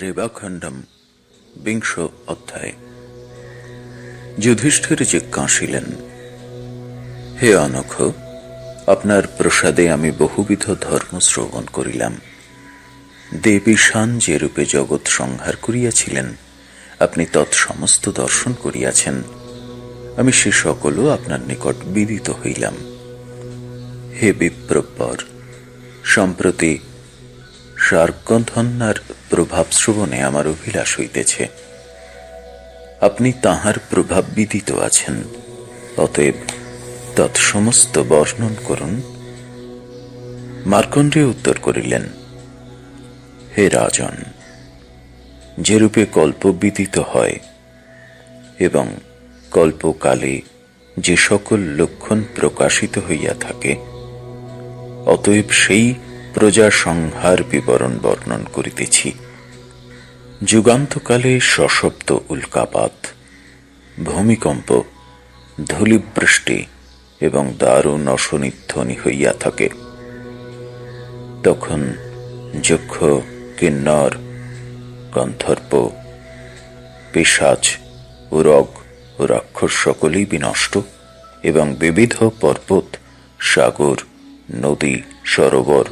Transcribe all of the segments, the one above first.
রেবাখণ্ডম, বিংশ অধ্যায়। যুধিষ্ঠির জিজ্ঞাসিলেন হে অনখ, আপনার প্রসাদে আমি বহুবিধ ধর্ম শ্রবণ করিলাম। দেবী শান যে রূপে জগৎ সংহার করিয়াছিলেন, আপনি তৎসমস্ত দর্শন করিয়াছেন। আমি সে সকলও আপনার নিকট বিদিত হইলাম। হে বিপ্রপর সম্প্রতি শার্কধন্যার প্রভাব শ্রবণে আমার অভিলাষ হইতেছে। আপনি তাহার প্রভাব বিদিত আছেন। অতএব তৎসমস্ত বর্ণন করুন। মার্কণ্ডে উত্তর করিলেন, হে রাজন, যেরূপে কল্প বিদিত হয় এবং কল্পকালে যে সকল লক্ষণ প্রকাশিত হইয়া থাকে, অতএব সেই প্রজা সংহার বিবরণ বর্ণন করিতেছি। যুগান্তকালে সশব্দ উল্কাপাত, ভূমিকম্প, ধূলিবৃষ্টি এবং দারুণ অশনিধ্বনি হইয়া থাকে। তখন যক্ষ, কিন্নর গন্ধর্প পিসাচ উরগ ও রাক্ষস সকলেই বিনষ্ট এবং বিবিধ পর্বত, সাগর, নদী, সরোবর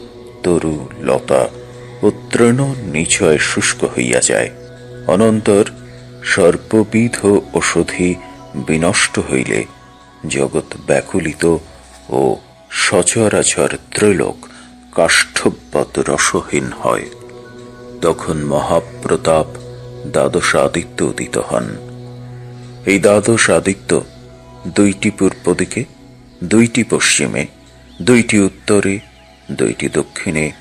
তরু লতা ও তৃণ নিচয় শুষ্ক হইয়া যায়। অনন্তর সর্ববিধ ওষধি বিনষ্ট হইলে জগৎ ব্যাকুলিত ও সচরাচর ত্রৈলোক কাষ্ঠবৎ রসহীন হয়। তখন মহাপ্রতাপ দ্বাদশ আদিত্য উদিত হন। এই দ্বাদশ আদিত্য দুইটি পূর্ব দিকে, দুইটি পশ্চিমে, দুইটি উত্তরে দুইটি দক্ষিণে,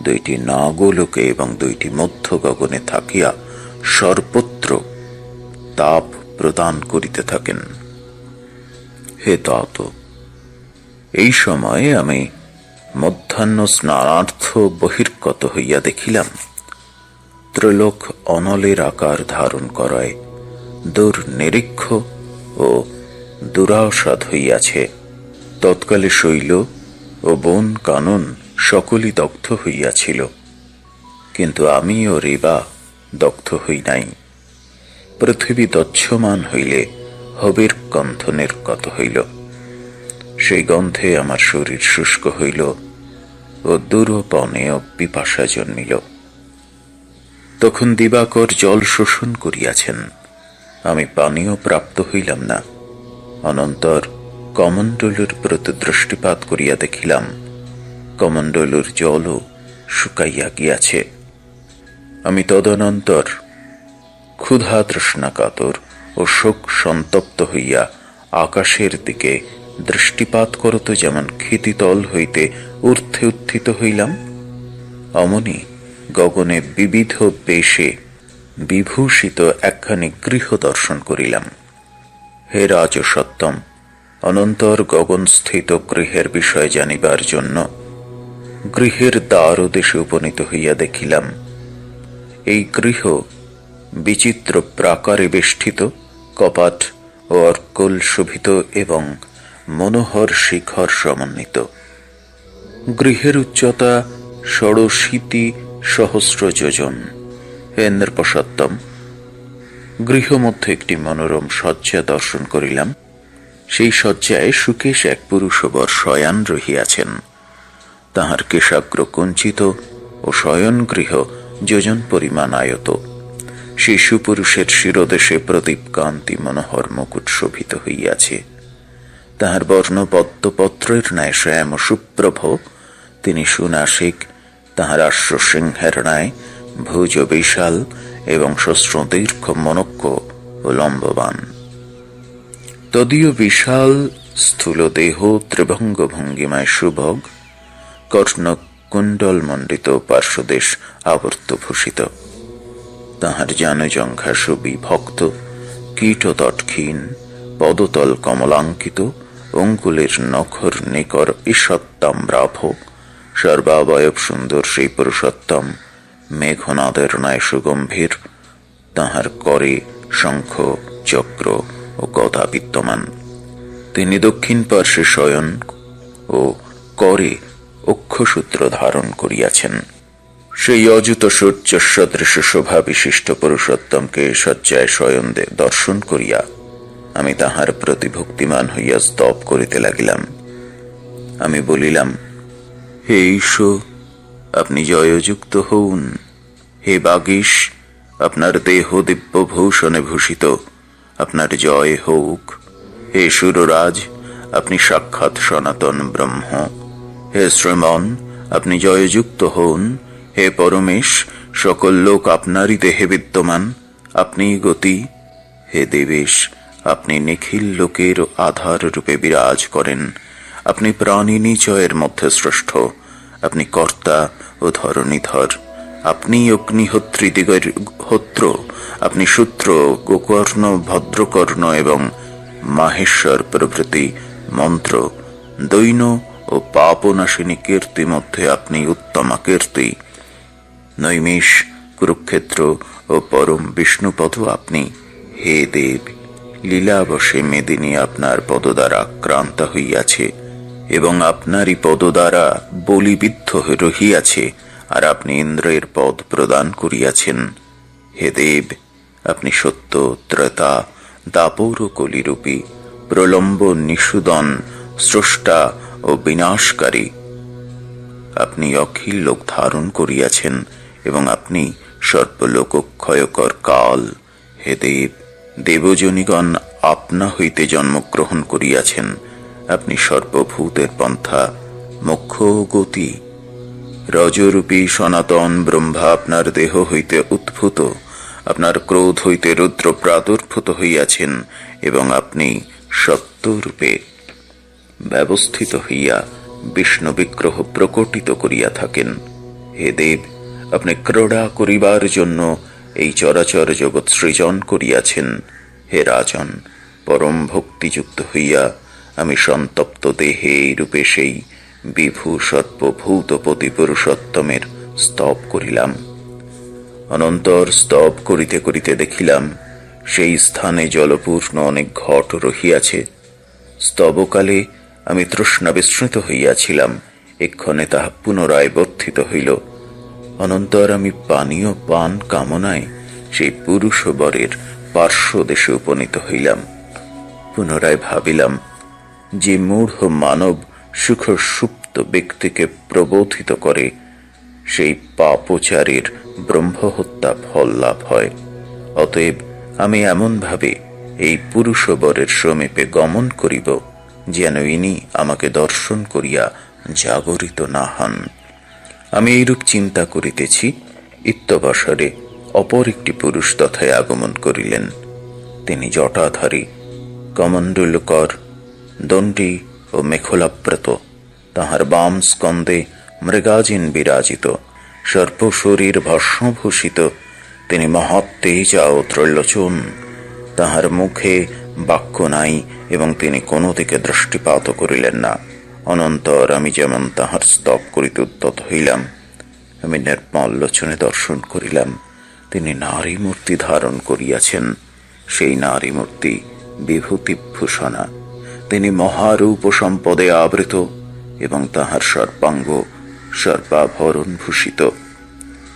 দুইটি নাগলোকে এবং দুইটি মধ্য গগনে থাকিয়া সর্বত্র তাপ প্রদান করিতে থাকেন। হে তত, এই সময়ে আমি মধ্যাহ্ন স্নানার্থ বহির্গত হইয়া দেখিলাম, ত্রৈলোক অনলের আকার ধারণ করায় দুর্নিরীক্ষ ও দুরাসাদ হইয়াছে। তৎকালে শৈল ও বন কানন সকলই দগ্ধ হইয়াছিল। কিন্তু আমি ও রেবা দগ্ধ হই নাই। পৃথিবী দচ্ছমান হইলে হবির গন্ধ নির্গত হইল? সেই গন্ধে আমার শরীর শুষ্ক হইল ও দূরপনে ও পিপাসা জন্মিল। তখন দিবাকর জল শোষণ করিয়াছেন। আমি পানীয় প্রাপ্ত হইলাম না। অনন্তর কমণ্ডলুর প্রতি দৃষ্টিপাত করিয়া দেখিলাম, কমণ্ডলুর জলও শুকাইয়া গিয়াছে। আমি তদনন্তর ক্ষুধা তৃষ্ণা কাতর ও শোক সন্তপ্ত হইয়া আকাশের দিকে দৃষ্টিপাত করত যেমন ক্ষিতিতল হইতে ঊর্ধ্বে উত্থিত হইলাম, অমনি গগনে বিবিধ বেশে বিভূষিত একখানি গৃহ দর্শন করিলাম। হে রাজ সত্যম অনন্তর গগনস্থিত গৃহের বিষয় জানিবার জন্য গৃহের দ্বার দেশে উপনীত হইয়া দেখিলাম। এই গৃহ বিচিত্র প্রাকারে বেষ্টিত, কপাট ও অর্কল শোভিত এবং মনোহর শিখর সমন্বিত। গৃহের উচ্চতা ষড়শীতি সহস্র যোজন হে নৃপসত্তম গৃহমধ্যে একটি মনোরম শয্যা দর্শন করিলাম। সেই শয্যায় সুকেশ এক পুরুষবর শয়ান রহিয়াছেন। তাহার কেশাগ্র কঞ্চিত ও শয়ন গৃহ যোজন পরিমাণ আয়ত সেই সুপুরুষের শিরদেশে প্রদীপ কান্তি মনোহর মুকুট শোভিত হইয়াছে। তাহার বর্ণ পদ্মপত্রের ন্যায় শ্যাম সুপ্রভ, তিনি সুনাসিক, তাহার আশ্ব সিংহের ন্যায় ভুজ বিশাল এবং শস্ত্র দীর্ঘ মনক্য ও লম্ববান। তদীয় বিশাল স্থূল দেহ ত্রিভঙ্গ ভঙ্গিমায় সুভগ কর্ণ কুণ্ডল মণ্ডিত পার্শ্বদেশ আবর্ত ভূষিত তাহার জানজঙ্ঘা সুবিভক্ত কীট তৎক্ষীণ পদতল কমলাঙ্কিত, অঙ্কুলের নখর নিকর ঈষত্তাম্রাভ সর্বাবয়ব সুন্দর সেই পুরুষোত্তম, মেঘনাদের ন্যায় সুগম্ভীর তাহার করে শঙ্খ চক্র ও গদা বিদ্যমান। তিনি দক্ষিণ পার্শ্বে শয়ন ও করে অক্ষসূত্র ধারণ করিয়াছেন। সেই অযুত সূর্য সদৃশ শোভা বিশিষ্ট পুরুষোত্তমকে শয্যায় দে- দর্শন করিয়া আমি তাহার প্রতি ভক্তিমান হইয়া স্তব করিতে লাগিলাম। আমি বলিলাম, হে ঈশ্বর, আপনি জয়যুক্ত হউন। হে বাগীশ, আপনার দেহ দিব্য ভূষণে ভূষিত। আপনার জয় হোক। হে সুররাজ, আপনি সাক্ষাৎ সনাতন ব্রহ্ম। হে শ্রমণ আপনি জয়যুক্ত হন। হে পরমেশ, সকল লোক আপনারই দেহে বিদ্যমান। আপনি গতি। হে দেবেশ, আপনি নিখিল লোকের আধার রূপে বিরাজ করেন। আপনি প্রাণী নিচয়ের মধ্যে শ্রেষ্ঠ আপনি কর্তা ও ধরণীধর। আপনি অগ্নিহোত্রী দিগের হোত্র, আপনি সূত্র, গোকর্ণ, ভদ্রকর্ণ এবং মাহেশ্বর প্রভৃতি মন্ত্র, দৈন ও পাপনাশিনী কীর্তি মধ্যে আপনি উত্তমা কীর্তি। নৈমিষ, কুরুক্ষেত্র ও পরম বিষ্ণুপদ আপনি। হে দেব, লীলাবশে মেদিনী আপনার পদ দ্বারা আক্রান্ত হইয়াছে এবং আপনারই পদ দ্বারা বলিবিদ্ধ হয়ে রহিয়াছে। আর আপনি ইন্দ্রের পদ প্রদান করিয়াছেন। হে দেব, আপনি সত্য, ত্রেতা, দাপর কলিরূপী, প্রলম্ব নিষুদন স্রষ্টা ও বিনাশকারী। আপনি অখিল লোক ধারণ করিয়াছেন এবং আপনি সর্বলোকক্ষয়কর কাল। হে দেব, দেবজনীগণ আপনা হইতে জন্মগ্রহণ করিয়াছেন। আপনি সর্বভূতের পন্থা, মোক্ষ গতি রজরূপী সনাতন ব্রহ্মা আপনার দেহ হইতে উদ্ভূত। আপনার ক্রোধ হইতে রুদ্র প্রাদুর্ভূত হইয়াছেন এবং আপনি সত্যরূপে ব্যবস্থিত হইয়া বিষ্ণু বিগ্রহ প্রকটিত করিয়া থাকেন। হে দেব, আপনি ক্রীড়া করিবার জন্য এই চরাচর জগৎ সৃজন করিয়াছেন। হে রাজন, পরম ভক্তিযুক্ত হইয়া আমি সন্তপ্ত দেহে এই রূপে সেই বিভূ সর্বভূতপতি পুরুষোত্তমের স্তব করিলাম। অনন্তর স্তব করিতে করিতে দেখিলাম, সেই স্থানে জলপূর্ণ অনেক ঘট রহিয়াছে। স্তবকালে আমি তৃষ্ণা বিস্মৃত হইয়াছিলাম, এক্ষণে তাহা পুনরায় বর্ধিত হইল। অনন্তর আমি পানীয় পান কামনায় সেই পুরুষ বরের পার্শ্বদেশে উপনীত হইলাম। পুনরায় ভাবিলাম, যে মূঢ় মানব সুখ সুপ্ত ব্যক্তিকে প্রবোধিত করে, সেই পাপচারীর ব্রহ্মহত্যা ফল লাভ হয়। অতএব আমি এমনভাবে এই পুরুষবরের সমীপে গমন করিব, যেন ইনি আমাকে দর্শন করিয়া জাগরিত না হন। আমি এইরূপ চিন্তা করিতেছি, ইত্যবসরে অপর একটি পুরুষ তথায় আগমন করিলেন। তিনি জটাধারী, কমণ্ডলকর, দণ্ডী ও মেখলাপ্রত। তাহার বাম স্কন্দে মৃগাজিন বিরাজিত। সর্বশরীর ভস্মভূষিত। তিনি মহৎ তেজা ও ত্রৈলোচন। তাহার মুখে বাক্য নাই এবং তিনি কোনো দিকে দৃষ্টিপাত করিলেন না। অনন্তর আমি যেমন তাহার স্তব করিতে উদ্যত হইলাম, আমি নির্মল লোচনে দর্শন করিলাম। তিনি নারী মূর্তি ধারণ করিয়াছেন। সেই নারী মূর্তি বিভূতিভূষণা। তিনি মহারূপ সম্পদে আবৃত এবং তাহার সর্বাঙ্গ সর্বাভরণ ভূষিত।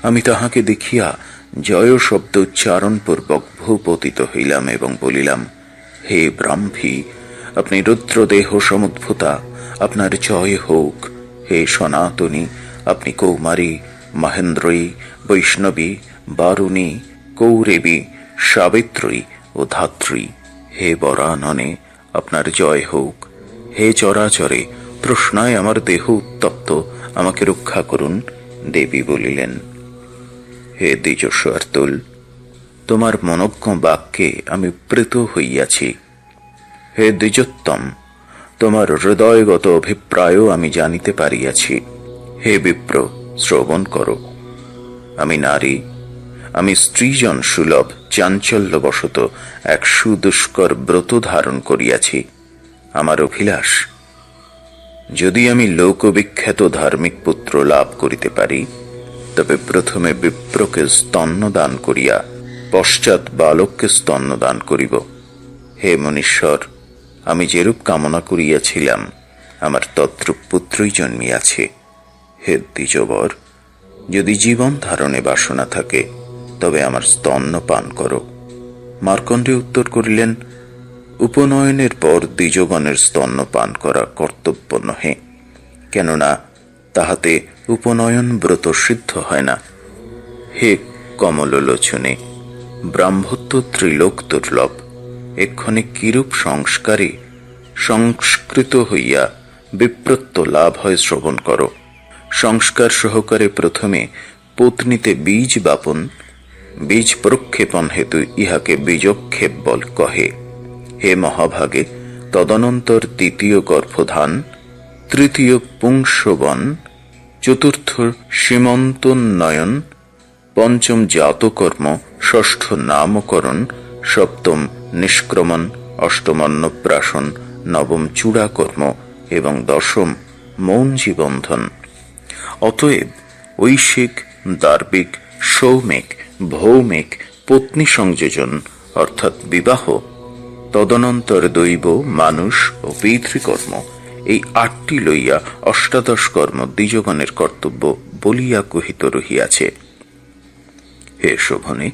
আমি তাহাকে দেখিয়া জয় শব্দ উচ্চারণ পূর্বক ভূপতিত হইলাম এবং বলিলাম, হে ব্রাহ্মী, আপনি রুদ্রদেহ সমুদ্ভূতা, আপনার জয় হোক। হে সনাতনী, আপনি কৌমারী, মহেন্দ্রী, বৈষ্ণবী, বারুণী, কৌরেবী, সাবিত্রী ও ধাত্রী। হে বরাননে আপনার জয় হোক। হে চরাচরে, তৃষ্ণায় আমার দেহ উত্তপ্ত, আমাকে রক্ষা করুন, দেবী বলিলেন। হে দ্বিজস্বর্তুল তোমার মনজ্ঞ বাক্যে আমি প্রীত হইয়াছি। হে দ্বিজোত্তম, তোমার হৃদয়গত অভিপ্রায়ও আমি জানিতে পারিয়াছি। হে বিপ্র, শ্রবণ করো। আমি নারী আমি স্ত্রীজন সুলভ, চাঞ্চল্যবশত এক সুদুষ্কর ব্রত ধারণ করিয়াছি। আমার অভিলাষ, যদি আমি লোকবিখ্যাত ধার্মিক পুত্র লাভ করিতে পারি, তবে প্রথমে বিপ্রকে স্তন্য দান করিয়া পশ্চাৎ বালককে স্তন্য দান করিব। হে মনীশ্বর, আমি যেরূপ কামনা করিয়াছিলাম, আমার তদ্রূপ পুত্রই জন্মিয়াছে। হে দ্বিজবর, যদি জীবন ধারণে বাসনা থাকে তবে আমার স্তন্য পান করো। মার্কণ্ডে উত্তর করিলেন, উপনয়নের পর দ্বিজগণের স্তন্য পান করা কর্তব্য নহে, কেননা তাহাতে উপনয়ন ব্রত সিদ্ধ হয় না। হে কমললোচনে ব্রাহ্মত্ব ত্রিলোক দুর্লভ এক্ষণে কিরূপ সংস্কারে সংস্কৃত হইয়া বিপ্রত্য লাভ হয় শ্রবণ করো। সংস্কার সহকারে প্রথমে পত্নীতে বীজ বাপন বীজ প্রক্ষেপণ হেতু ইহাকে বীজক্ষেপ বল কহে। হে মহাভাগে, তদনন্তর দ্বিতীয় গর্ভধান, তৃতীয় পুংসবন চতুর্থ সীমন্তোন্নয়ন, পঞ্চম জাতকর্ম, ষষ্ঠ নামকরণ, সপ্তম নিষ্ক্রমণ অষ্টম নবম চূড়াকর্ম এবং দশম মৌঞ্জীবন্ধন অতএব ঐশিক, দার্বিক সৌমিক ভৌমিক পত্নী সংযোজন, অর্থাৎ বিবাহ, তদনন্তর দৈব, মানুষ ও পিতৃকর্ম। এই আটটি লইয়া অষ্টাদশ কর্ম দ্বিজগণের কর্তব্য বলিয়া কহিত রহিয়াছে। হে শোভনে,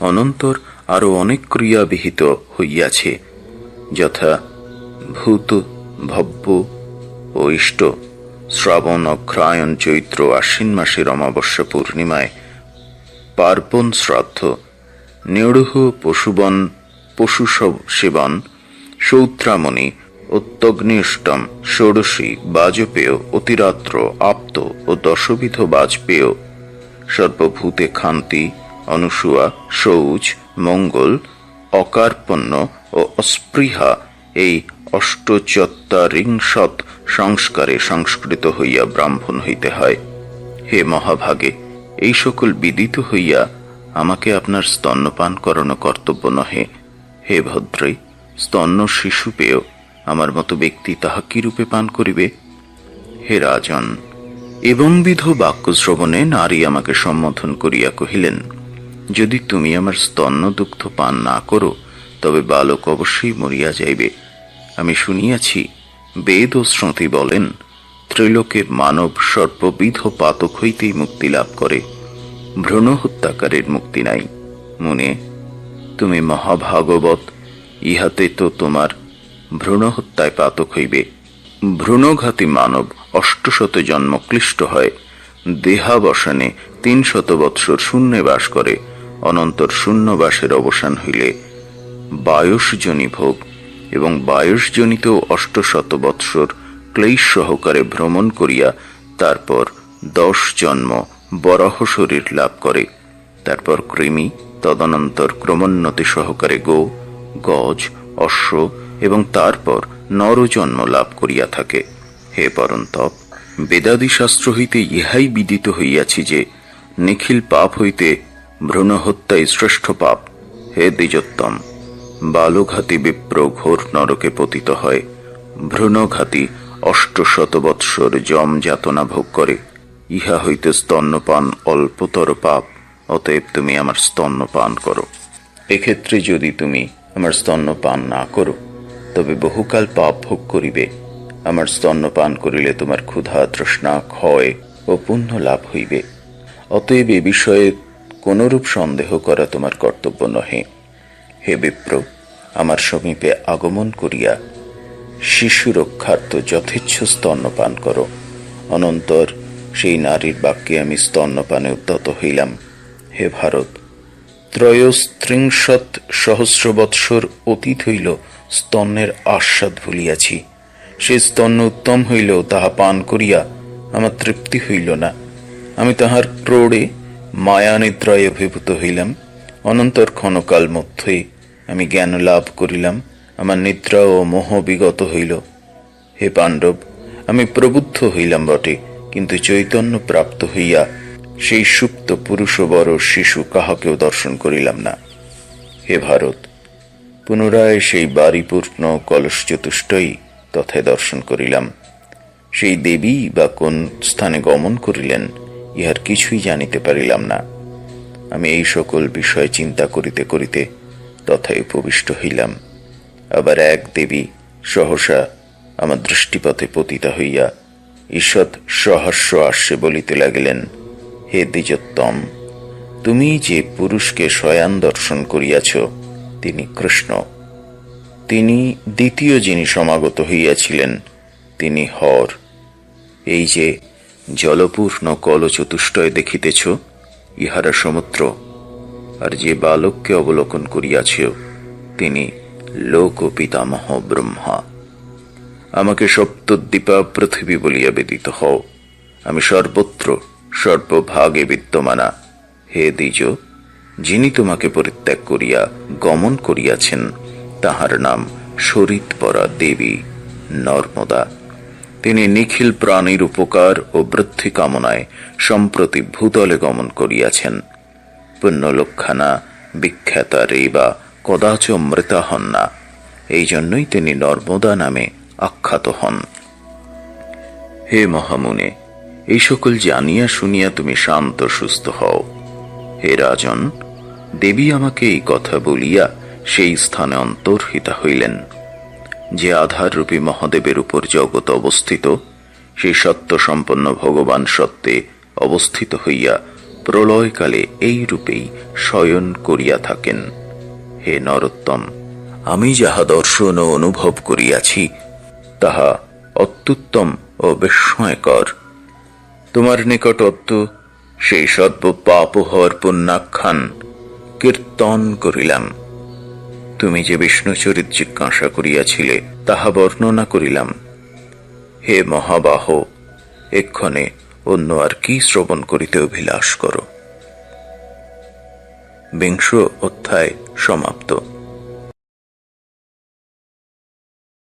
অনন্তর আরও অনেক ক্রিয়া বিহিত হইয়াছে, যথা ভূত, ভব্য ও ইষ্ট শ্রাবণ অগ্রায়ণ চৈত্র, আশ্বিন মাসের অমাবস্যা পূর্ণিমায় পার্বণ শ্রাদ্ধ নিড়ুহ পশুবন পশু সব- সেবন, সৌত্রামণি উত্তগ্নিষ্টম ষোড়শী, বাজপেয়, অতিরাত্র, আপ্ত ও দশবিধ বাজপেয়, সর্বভূতে খান্তি, অনুসুয়া শৌচ মঙ্গল, অকার্পণ্য ও অস্পৃহা এই অষ্টচত্বরিংশত সংস্কারে সংস্কৃত হইয়া ব্রাহ্মণ হইতে হয়। হে মহাভাগে এই সকল বিদিত হইয়া আমাকে আপনার স্তন্যপান করানো কর্তব্য নহে। হে ভদ্রে, স্তন্য শিশু পেয়েও আমার মতো ব্যক্তি তাহা কিরূপে পান করিবে? হে রাজন এবংবিধ বাক্য শ্রবণে নারী আমাকে সম্বোধন করিয়া কহিলেন, যদি তুমি আমার স্তন্য দুগ্ধ পান না করো, তবে বালক অবশ্যই মরিয়া যাইবে। আমি শুনিয়াছি, বেদ ও শ্রুতি বলেন ত্রিলোকের মানব সর্ববিধ পাতক হইতেই মুক্তি লাভ করে। ভ্রূণ হত্যাকারের মুক্তি নাই। মনে, তুমি মহাভাগবত, ইহাতে তো তোমার ভ্রূণ হত্যায় পাতক হইবে। ভ্রূণঘাতী মানব অষ্টশত জন্ম ক্লিষ্ট হয়। দেহাবসানে তিন শত বৎসর শূন্যে বাস করে। অনন্তর শূন্যবাসের অবসান হইলে বায়ুষজনী ভোগ এবং বায়ুষজনিত অষ্টশত বৎসর ক্লেশ সহকারে ভ্রমণ করিয়া তারপর দশ জন্ম বরাহ শরীর লাভ করে। তারপর কৃমি তদনন্তর ক্রমোন্নতি সহকারে গো, গজ, অশ্ব এবং তারপর নরজন্ম লাভ করিয়া থাকে। হে পরন্তপ বেদাদি শাস্ত্র হইতে ইহাই বিদিত হইয়াছি যে, নিখিল পাপ হইতে ভ্রূণ হত্যাই শ্রেষ্ঠ পাপ। হে দ্বিজোত্তম, বালঘাতী বিপ্র ঘোর নরকে পতিত হয়, ভ্রূণঘাতী অষ্টশত বৎসর যম যাতনা ভোগ করে, ইহা হইতে স্তন্যপান অল্পতর পাপ, অতএব তুমি আমার স্তন্যপান করো। এক্ষেত্রে যদি তুমি আমার স্তন্যপান না করো, তবে বহুকাল পাপ ভোগ করিবে। আমার স্তন্যপান করিলে তোমার ক্ষুধা তৃষ্ণা ক্ষয় ও পুণ্য লাভ হইবে। অতএব এ বিষয়ে কোনরূপ সন্দেহ করা তোমার কর্তব্য নহে। হে বিপ্র, আমার সমীপে আগমন করিয়া শিশু রক্ষার্থ যথেচ্ছ স্তন্যপান করো। অনন্তর সেই নারীর বাক্যে আমি স্তন্যপানে উদ্যত হইলাম। হে ভারত ত্রয়স্ত্রিংশত সহস্র বৎসর অতীত হইল, স্তন্যের আস্বাদ ভুলিয়াছি। সে স্তন্য উত্তম হইলেও তাহা পান করিয়া আমার তৃপ্তি হইল না। আমি তাহার ক্রোড়ে মায়া নিদ্রায় অভিভূত হইলাম। অনন্তর ক্ষণকাল মধ্যেই আমি জ্ঞান লাভ করিলাম। আমার নিদ্রা ও মোহ বিগত হইল। হে পাণ্ডব, আমি প্রবুদ্ধ হইলাম বটে, কিন্তু চৈতন্য প্রাপ্ত হইয়া সেই সুপ্ত পুরুষ বড় শিশু কাহাকেও দর্শন করিলাম না। হে ভারত, পুনরায় সেই বাড়িপূর্ণ কলস চতুষ্টই তথায় দর্শন করিলাম। সেই দেবী বা কোন স্থানে গমন করিলেন, ইহার কিছুই জানিতে পারিলাম না। আমি এই সকল বিষয় চিন্তা করিতে করিতে তথায় উপবিষ্ট হইলাম। আবার এক দেবী সহসা আমার দৃষ্টিপথে পতিতা হইয়া ঈষৎ সহাস্য আসছে বলিতে লাগিলেন, হে দ্বিজোত্তম, তুমি যে পুরুষকে শয়ান দর্শন করিয়াছ, তিনি কৃষ্ণ। তিনি দ্বিতীয় যিনি সমাগত হইয়াছিলেন, তিনি হর। এই যে জলপূর্ণ কলচতুষ্টয় দেখিতেছ, ইহারা সমুদ্র, আর যে বালককে অবলোকন করিয়াছ, তিনি লোক পিতামহ ব্রহ্মা, আমাকে সপ্তদ্বীপা পৃথিবী বলিয়া বেদিত হও। আমি সর্বত্র, সর্বভাগে বিদ্যমানা। হে দ্বিজ, যিনি তোমাকে পরিত্যাগ করিয়া গমন করিয়াছেন, তাহার নাম শরীতপরা দেবী নর্মদা। তিনি নিখিল প্রাণীর উপকার ও বৃদ্ধি কামনায় সম্প্রতি ভূতলে গমন করিয়াছেন। পুণ্যলক্ষণা বিখ্যাতা রেবা কদাচ মৃতা হন না। এই জন্যই তিনি নর্মদা নামে আখ্যাত হন। হে মহামুনে, এই সকল জানিয়া শুনিয়া তুমি শান্ত সুস্থ হও। হে রাজন, দেবী আমাকে এই কথা বলিয়া সেই স্থানে অন্তর্হিতা হইলেন। যে আধার রূপী মহাদেবের উপর জগৎ অবস্থিত, সেই সত্য সম্পন্ন ভগবান সত্ত্বে অবস্থিত হইয়া প্রলয়কালে এই রূপেই শয়ন করিয়া থাকেন। হে নরোত্তম, আমি যাহা দর্শন ও অনুভব করিয়াছি, তাহা অত্যুত্তম ও বিস্ময়কর। তোমার নিকটত্ব সেই সর্ব পাপহর পুণ্যাখ্যান কীর্তন করিলাম। তুমি যে বিষ্ণুচরিত জিজ্ঞাসা করিয়াছিলে, তাহা বর্ণনা করিলাম। হে মহাবাহ, এক্ষণে অন্য আর কি শ্রবণ করিতে অভিলাষ করো? বিংশ অধ্যায় সমাপ্ত।